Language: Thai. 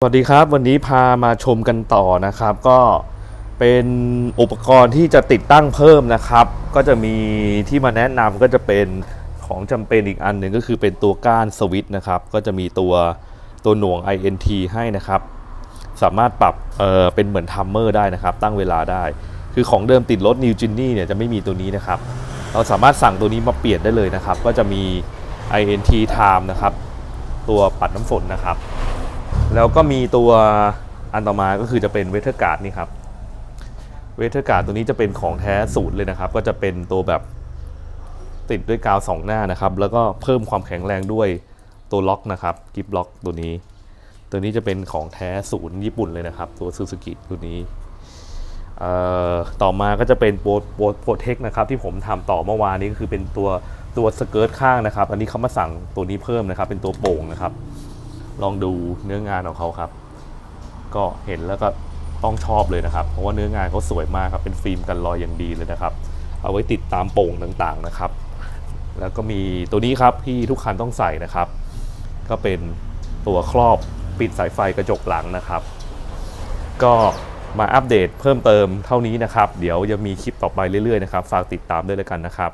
สวัสดีครับ วันนี้พามาชมกันต่อนะครับ ก็เป็นอุปกรณ์ที่จะติดตั้งเพิ่มนะครับ ก็จะมีที่มาแนะนำก็จะเป็นของจำเป็นอีกอันหนึ่งก็คือเป็นตัวก้านสวิตช์นะครับ ก็จะมีตัวตัวหน่วง INT ให้นะครับ สามารถปรับเอ่อเป็นเหมือนทัมเมอร์ได้นะครับ ตั้งเวลาได้ คือของเดิมติดรถ New Genie เนี่ยจะไม่มีตัวนี้นะครับ เราสามารถสั่งตัวนี้มาเปลี่ยนได้เลยนะครับ ก็จะมี INT Time นะครับ ตัวปัดน้ำฝนนะครับ แล้วก็มีตัวอันต่อมาก็คือจะเป็นเวทเทอร์การ์ดนี่ครับเวทเทอร์การ์ดตัวนี้จะเป็นของแท้สูตรเลยนะครับ ก็จะเป็นตัวแบบติดด้วยกาวสองหน้านะครับ แล้วก็เพิ่มความแข็งแรงด้วยตัวล็อกนะครับกิฟล็อกตัวนี้ ตัวนี้จะเป็นของแท้ศูนย์ญี่ปุ่นเลยนะครับ ตัวซูซูกิตัวนี้ต่อมาก็จะเป็นโปรโปรโปรเทคนะครับที่ผมทำต่อเมื่อวานนี้ก็คือเป็นตัวตัวสเกิร์ตข้างนะครับ อันนี้เขามาสั่งตัวนี้เพิ่มนะครับ เป็นตัวโป่งนะครับ ลองดูเนื้องานของเขาครับ ก็เห็นแล้วก็ต้องชอบเลยนะครับ เพราะว่าเนื้องานเขาสวยมากครับ เป็นฟิล์มกันรอยอย่างดีเลยนะครับ เอาไว้ติดตามโป่งต่างๆนะครับ แล้วก็มีตัวนี้ครับที่ทุกคันต้องใส่นะครับ ก็เป็นตัวครอบปิดสายไฟกระจกหลังนะครับ ก็มาอัปเดตเพิ่มเติมเท่านี้นะครับ เดี๋ยวจะมีคลิปต่อไปเรื่อยๆนะครับ ฝากติดตามด้วยแล้วกันนะครับ